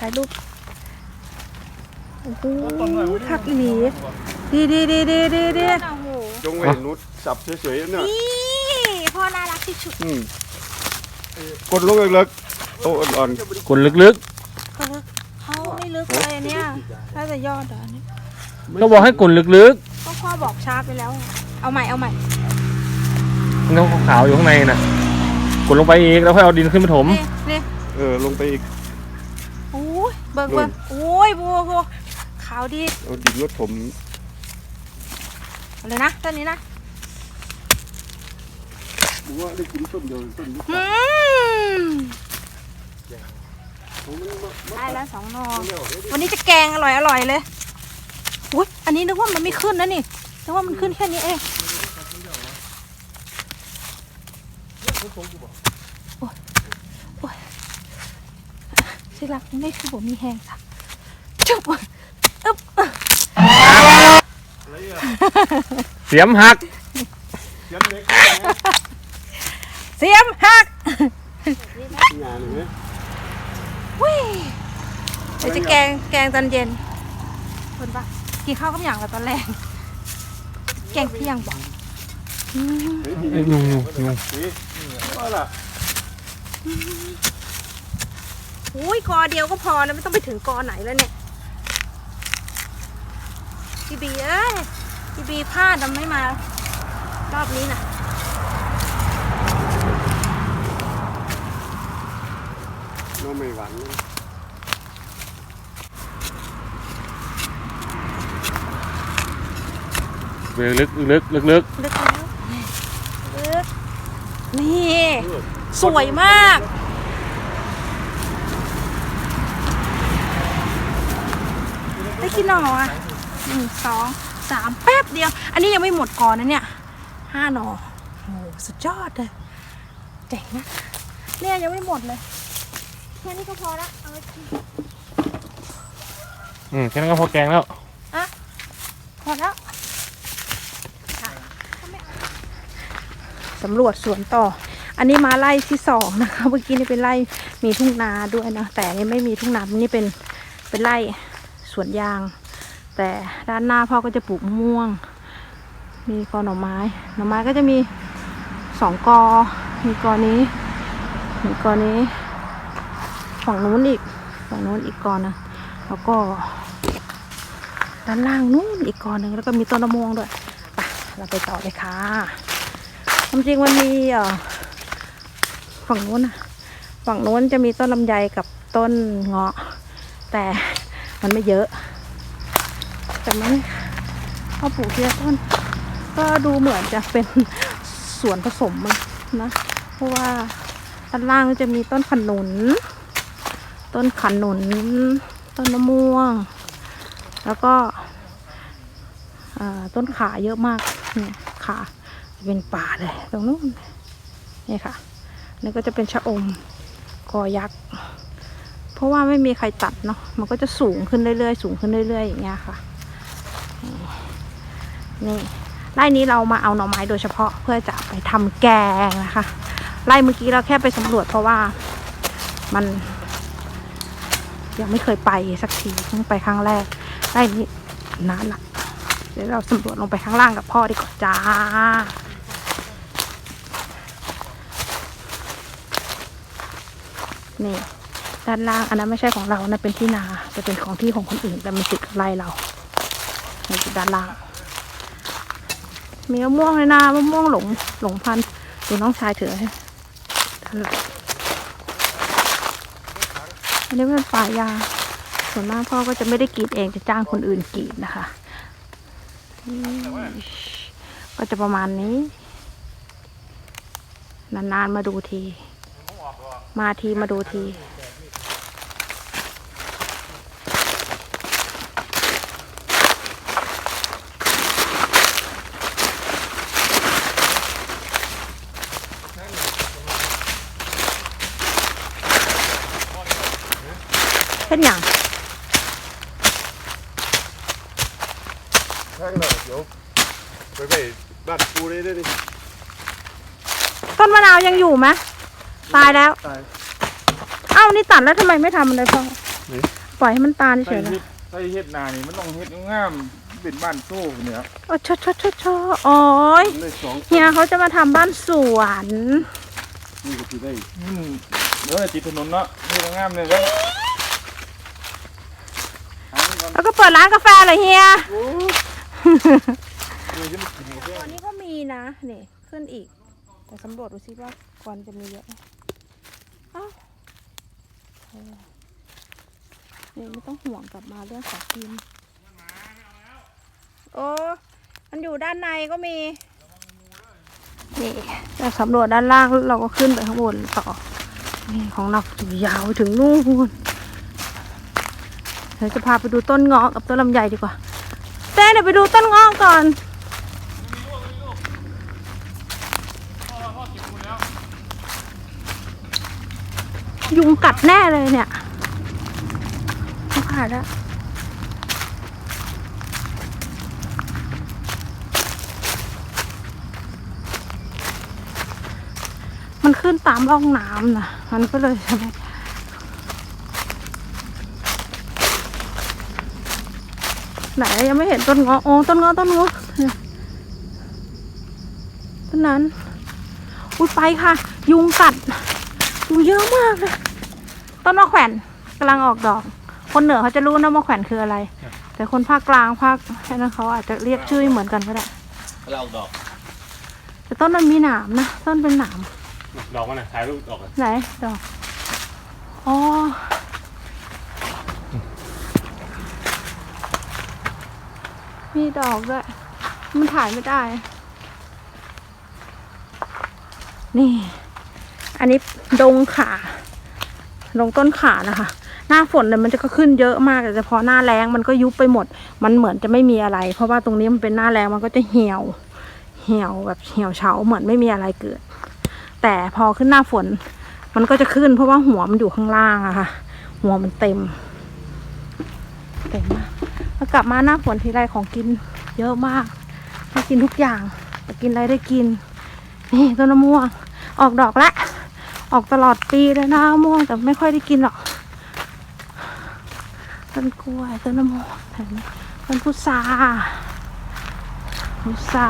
ถ่ายรูปโอ้โหคักอีหลีดีดีดีดีดีดีโอ้โหจงไว้นุดสับเฉยๆเนี่ยนี่พ่อน่ารักที่สุดอืมกดลงเล็กๆโตอ่อนกดลึกเขาลึกเขาไม่ลึกเลยอันเนี่ยถ้าจะยอดเหรออันนี้ๆก็บอกให้กดลึกก็พ่อบอกช้าไปแล้ว เอาใหม่เอาใหม่ๆมันก็ขาวๆอยู่ข้างในน่ะกดลงไปอีกแล้วค่อยเอาดินขึ้นมาถมนี่นี่ๆเออลงไปอีกโอ้ ยเบิกเบิกโอ้ยบัวบัวขาวดีเอาดินรถผมเอาเลยนะต้นนี้นะผมว่าได้กินต้นเดียวต้นนี้อืมผมมันมาได้แล้วสองหนอวันนี้จะแกงอร่อยอร่อยเลยอุ้ยอันนี้นึกว่ามันไม่ขึ้นนะนี่นึกว่ามันขึ้นแค่นี้เองโอ๊ยโอ๊ย สิลักไม่คือผมมีแหงจ้ะจุ๊บอึ๊บเสียมหัก เสียมเล็กเสียมหักงานเห็นไหมวิเดี๋ยวจะแกงแกงตอนเย็นคนปะกินข้าวกับอย่างกับตอนแรกแกงเที่ยงบอกอืมเฮ้ยเอ้ยยุงยุงยุงนี่ว่าล่ะ อุ้ยกอเดียวก็พอนะไม่ต้องไปถึงกอไหนแล้วเนี่ยพี่บีเอ้ยพี่บีพลาดทำไม่มารอบนี้น่ะน้องไม่หวานนะลึกลึกลึกลึกลึกแล้วลึกนี่ สวยมาก ได้กี่หน่ออะหนึ่งสองสามแป๊บเดียว อันนี้ยังไม่หมดก่อนนะเนี่ยห้าหน่อโอ้โหสุดยอดเลยเจ๋งนะเนี่ยยังไม่หมดเลยแค่นี้ก็พอละเอาไว้กินอืมแค่นั้นก็พอแกงแล้วพอแล้วสำรวจสวนต่อ อันนี้มาไล่ที่สองนะคะ เมื่อกี้นี่เป็นไล่มีทุ่งนาด้วยนะ แต่อันนี่ไม่มีทุ่งนา นี่เป็นเป็นไร่ สวนยาง แต่ด้านหน้าพ่อก็จะปลูกม่วง มีกอหน่อไม้ หน่อไม้ก็จะมีสองกอ มีกอนี้ มีกอนี้ ฝั่งนู้นอีก ฝั่งนู้นอีกกอนะแล้วก็ด้านล่างนู้นอีกกอหนึ่งแล้วก็มีต้นมะม่วงด้วยไปเราไปต่อเลยค่ะคจริงมันมีเอ่อฝั่งนู้นนะฝั่งนู้นจะมีต้นลำไยกับต้นเงาะ แต่ มันไม่เยอะ แต่มันเอาปลูกทีละต้น ก็ดูเหมือนจะเป็นสวนผสมนะ เพราะว่าด้านล่างจะมีต้นขนุน ต้นขนุน ต้นมะม่วง แล้วก็ต้นขาเยอะมากเนี่ยขาเป็นป่าเลยตรงนู้นนี่ค่ะนี่ก็จะเป็นชะอมกอยักษ์ ราะว่าไม่มีใครตัดเนาะมันก็จะสูงขึ้นเรื่อยๆ สูงขึ้นเรื่อยๆอย่างเงี้ยค่ะนี่ไร่นี้เรามาเอาหน่อไม้โดยเฉพาะเพื่อจะไปทำแกงนะคะไร่เมื่อกี้เราแค่ไปสำรวจเพราะว่ามัน ยังไม่เคยไปสักทีเพิ่งไปครั้งแรกไร่นี้นานละเดี๋ยวเราสำรวจลงไปข้างล่างกับพ่อดีกว่าจ้านี่ ด้านล่างอันนั้นไม่ใช่ของเรานะเป็นที่นาจะเป็นของที่ของคนอื่นแต่มันติดกับไร่เราในี่คือด้านล่าง มีมะม่วงเลยนะมะม่วงหลงหลงพันดูน้องชายเถือให้ด้านหลังอันนี้เป็นป่ายาส่วนมากพ่อก็จะไม่ได้กรีดเองจะจ้างคนอื่นกรีดนะคะก็จะประมาณนี้ นานๆมาดูที มาทีมาดูที เป็นอย่างแท่งเลยเดี๋ยวไปไปบ้านกูเลยได้ดิต้นมะนาวยังอยู่ไหมตายแล้ว ตาย เอ้านี่ตัดแล้วทำไมไม่ทำเลยพ่อนี่ ปล่อยให้มันตาลใส่เฉยๆเฮ็นะดใส่เฮ็ดนานี่มันต้องเฮ็ดงามๆเป็นบ้านโซ่เนี่ยครับโอ้ชดชดชดชดโอ้ยเลยสองเฮียเขาจะมาทำบ้านสวนนี่ก็คือได้อืมเดี๋ยวติดถนนเนาะเฮ็ดงามเลยแล้วหาเงินก่อน แล้วก็เปิดร้านกาแฟเลยเฮียโอ้ยจะมากินกาแฟวันนี้ก็มีนะนี่ขึ้นอีก แต่สำรวจดูซิว่าควันจะมีเยอะไหมเอ้าเออนี่ไม่ต้องห่วงกลับมาเรื่องของกินโอ้ มันอยู่ด้านในก็มี นี่จากสำรวจด้านล่างเราก็ขึ้นไปข้างบนต่อ นี่ของเราอยู่ยาวถึงนู่น เดี๋ยวจะพาไปดูต้นเงาะกับต้นลำไยดีกว่าเต้เดี๋ยวไปดูต้นเงาะก่อนยุงกัดแน่เลยเนี่ยเขาขาดแล้วมันขึ้นตามร่องน้ำนะมันก็เลยทำให้ ไหนยังไม่เห็นต้นเงาะโอ้ต้นเงาะต้นเงาะเนี่ยต้นนั้นอุ้ยไปค่ะ ยุงกัดยุงเยอะมากเลยต้นมะแขวนกำลังออกดอก คนเหนือเขาจะรู้นะมะแขวนคืออะไร แต่คนภาคกลางภาคแค่นั้นเขาอาจจะเรียกชื่อเหมือนกันก็ได้เราดอก แต่ต้นมันมีหนามนะต้นเป็นหนามดอกมันน่ะถ่ายรูปดอกเลยไหนดอกอ๋อ มีดอกด้วย มันถ่ายไม่ได้ นี่ อันนี้ดงขาดงต้นขานะคะ หน้าฝนเนี่ยมันจะก็ขึ้นเยอะมากแต่พอหน้าแรงมันก็ยุบไปหมด มันเหมือนจะไม่มีอะไร เพราะว่าตรงนี้มันเป็นหน้าแรงมันก็จะเหี่ยว เหี่ยวแบบเหี่ยวเฉาเหมือนไม่มีอะไรเกิด แต่พอขึ้นหน้าฝน มันก็จะขึ้น เพราะว่าหัวมันอยู่ข้างล่างอะค่ะ หัวมันเต็ม เต็มมาก แล้วกลับมาหน้าฝนทีไรของกินเยอะมากได้กินทุกอย่างจะกินอะไรได้กิน นี่ต้นมะม่วง ออกดอกล้วออกตลอดปีเลยนะมะม่วงแต่ไม่ค่อยได้กินหรอกต้นกล้วยต้นมะม่วงแถมต้นพุทราพุทรา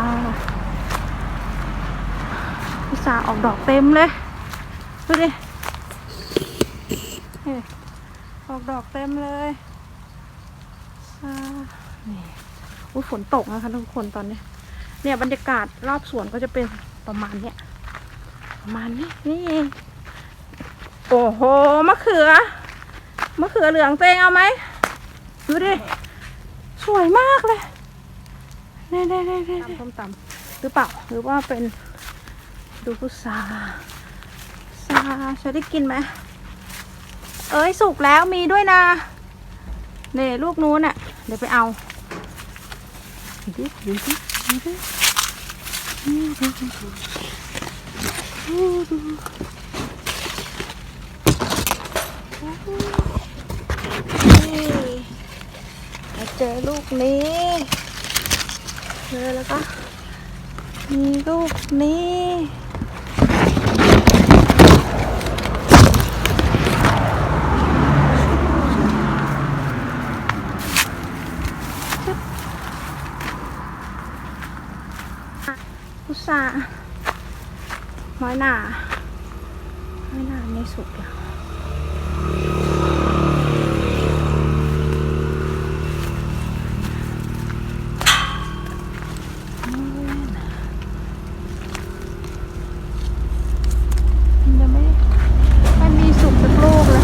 พุทราออกดอกเต็มเลยดูดิออกดอกเต็มเลย นี่อุ้ยฝนตกนะคะทุกคนตอนนี้ เนี่ยบรรยากาศรอบสวนก็จะเป็นประมาณเนี้ยประมาณนี้นี่โอ้โหมะเขือมะเขือเหลืองเตงเอาไหมดูดิสวยมากเลยเน่เน่เน่เน่ตำส้มตำหรือเปล่าหรือว่าเป็นดูพุทราซาจะได้กินไหมเอ้ยสุกแล้วมีด้วยนะเนี่ยลูกนู้นน่ะเดี๋ยวไปเอาดูดิดูดิดูดิ นี่มา เจอลูกนี้เจอแล้วก็มีลูกนี้ อุตส่าห์น้อยหนาน้อยหนาไม่สุกแล้วมันยังไม่ไม่มีสุกสักลูกเลย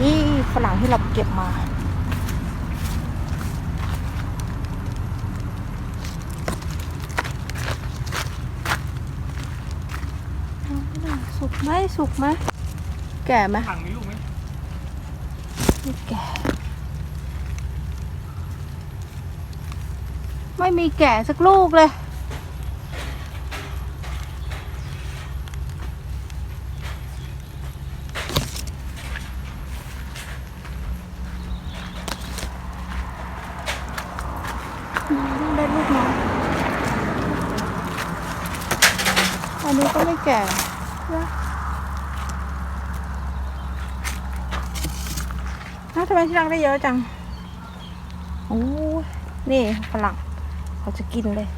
นี่ฝรั่งที่เราเก็บมา สุกไหมสุก ไหมแก่ไหมถังมีลูกไหมไม่แก่ ไม่มีแก่สักลูกเลย ได้ลูกน้อยอันนี้ก็ไม่แก่นะ อ้าวทำไมที่รักได้เยอะจังโอ้ยนี่ฝรั่งเขาจะกินเลย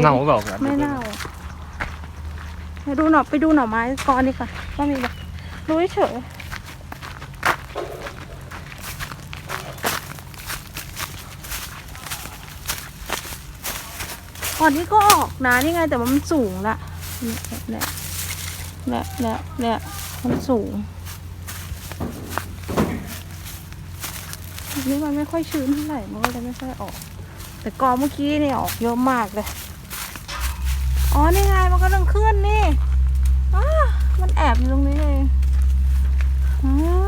เน่าเปล่าครับไม่เน่าไปดูหน่อไปดูหน่อไม้ก่อนดีกว่าว่ามีแบบดูเฉยก่อนนี้ก็ออกนะนี่ไงแต่ว่ามันสูงละเนี่ยเนี่ยเนี่ยเนี่ยมันสูงอัน นี่มันไม่ค่อยชื้นเท่าไหร่มันก็เลยไม่ค่อยออก แต่กอเมื่อกี้เนี่ยออกเยอะมากเลย อ๋อ นี่ไงมันกำลังขึ้นนี่อ้ามันแอบอยู่ตรงนี้เองอ้า